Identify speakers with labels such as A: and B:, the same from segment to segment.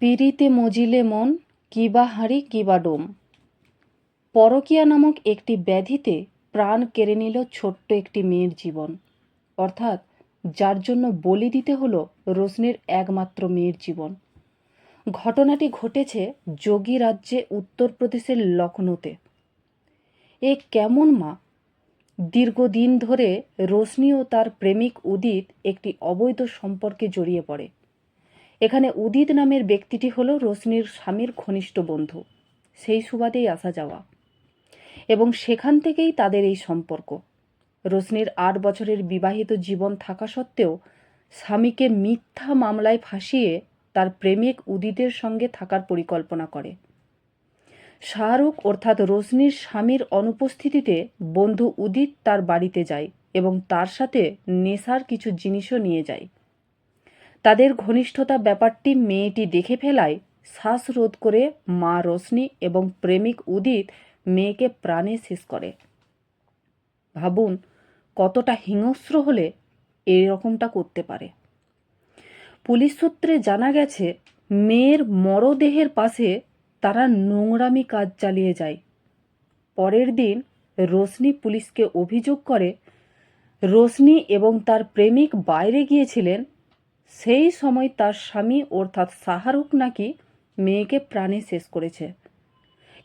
A: পিরিতে মজিলে মন, কিবা হাঁড়ি, কিবা ডোম। পরকীয়া নামক একটি ব্যাধিতে প্রাণ কেড়ে নিল ছোট্ট একটি মেয়ের জীবন। অর্থাৎ যার জন্য বলি দিতে হলো রোশনির একমাত্র মেয়ের জীবন। ঘটনাটি ঘটেছে যোগী রাজ্যে উত্তরপ্রদেশের লখনৌতে এ কেমন মা? দীর্ঘদিন ধরে রোশনি ও তার প্রেমিক উদিত একটি অবৈধ সম্পর্কে জড়িয়ে পড়ে। এখানে উদিত নামের ব্যক্তিটি হলো রোশনির স্বামীর ঘনিষ্ঠ বন্ধু। সেই সুবাদেই আসা যাওয়া। এবং সেখান থেকেই তাদের এই সম্পর্ক। রোশনির আট বছরের বিবাহিত জীবন থাকা সত্ত্বেও স্বামীকে মিথ্যা মামলায় ফাঁসিয়ে তার প্রেমিক উদিতের সঙ্গে থাকার পরিকল্পনা করে। শাহরুখ অর্থাৎ রোশনির স্বামীর অনুপস্থিতিতে বন্ধু উদিত তার বাড়িতে যায় এবং তার সাথে নেশার কিছু জিনিসও নিয়ে যায়। তাদের ঘনিষ্ঠতা ব্যাপারটি মেয়েটি দেখে ফেলায় শ্বাসরোধ করে মা রোশনি এবং প্রেমিক উদিত মেয়েকে প্রাণে শেষ করে। ভাবুন, কতটা হিংস্র হলে এরকমটা করতে পারে। পুলিশ সূত্রে জানা গেছে, মেয়ের মরদেহের পাশে তারা নোংরামি কাজ চালিয়ে যায়। পরের দিন রোশনি পুলিশকে অভিযোগ করে, রোশনি এবং তার প্রেমিক বাইরে গিয়েছিলেন সেই সময় তার স্বামী অর্থাৎ শাহরুখ নাকি মেয়েকে প্রাণে শেষ করেছে।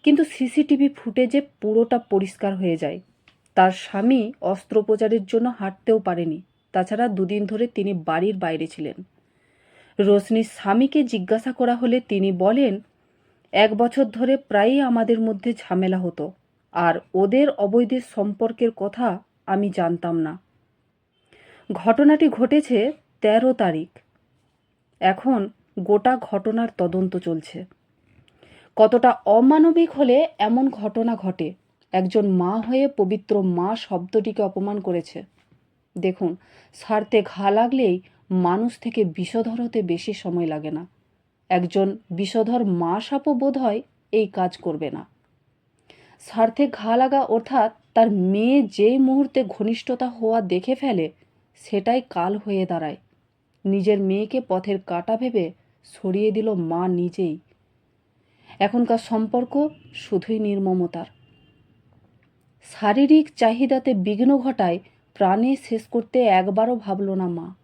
A: কিন্তু সিসিটিভি ফুটেজে পুরোটা পরিষ্কার হয়ে যায়। তার স্বামী অস্ত্রোপচারের জন্য হাঁটতেও পারেনি। তাছাড়া দুদিন ধরে তিনি বাড়ির বাইরে ছিলেন। রোশনির স্বামীকে জিজ্ঞাসা করা হলে তিনি বলেন, এক বছর ধরে প্রায়ই আমাদের মধ্যে ঝামেলা হতো। আর ওদের অবৈধ সম্পর্কের কথা আমি জানতাম না। ঘটনাটি ঘটেছে তেরো তারিখ। এখন গোটা ঘটনার তদন্ত চলছে। কতটা অমানবিক হলে এমন ঘটনা ঘটে? একজন মা হয়ে পবিত্র মা শব্দটিকে অপমান করেছে। দেখুন স্বার্থে ঘা লাগলেই মানুষ থেকে বিষধর হতে বেশি সময় লাগে না। একজন বিষধর মা সাপও বোধ হয় এই কাজ করবে না। স্বার্থে ঘা লাগা অর্থাৎ তার মেয়ে যেই মুহূর্তে ঘনিষ্ঠতা হওয়া দেখে ফেলে, সেটাই কাল হয়ে দাঁড়ায়। নিজের মেয়েকে পথের কাটা ভেবে সরিয়ে দিল মা নিজেই। এখনকার সম্পর্ক শুধুই নির্মমতার। শারীরিক চাহিদাতে বিঘ্ন ঘটায় প্রাণে শেষ করতে একবারও ভাবল না মা।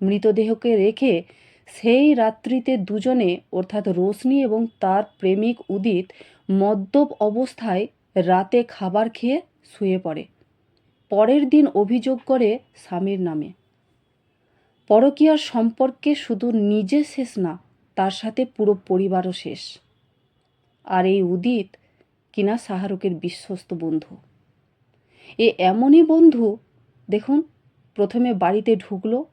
A: মৃতদেহকে রেখে সেই রাত্রিতে দুজনে, অর্থাৎ রোশনি এবং তার প্রেমিক উদিত, মদ্যপ অবস্থায় রাতে খাবার খেয়ে শুয়ে পড়ে। পরের দিন অভিযোগ করে স্বামীর নামে। পরকীয়ার সম্পর্কে শুধু নিজে শেষ না, তার সাথে পুরো পরিবারও শেষ। আর এই উদিত কিনা শাহরুখের বিশ্বস্ত বন্ধু। এ এমনই বন্ধু, দেখুন, প্রথমে বাড়িতে ঢুকলো,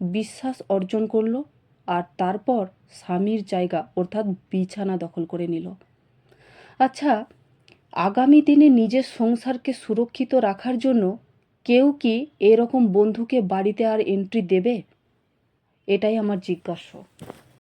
A: বিশ্বাস অর্জন করল, আর তারপর স্বামীর জায়গা, অর্থাৎ বিছানা দখল করে নিল। আচ্ছা আগামী দিনে নিজের সংসারকে সুরক্ষিত রাখার জন্য কেউ কি এরকম বন্ধুকে বাড়িতে আর এন্ট্রি দেবে? এটাই আমার জিজ্ঞাসা।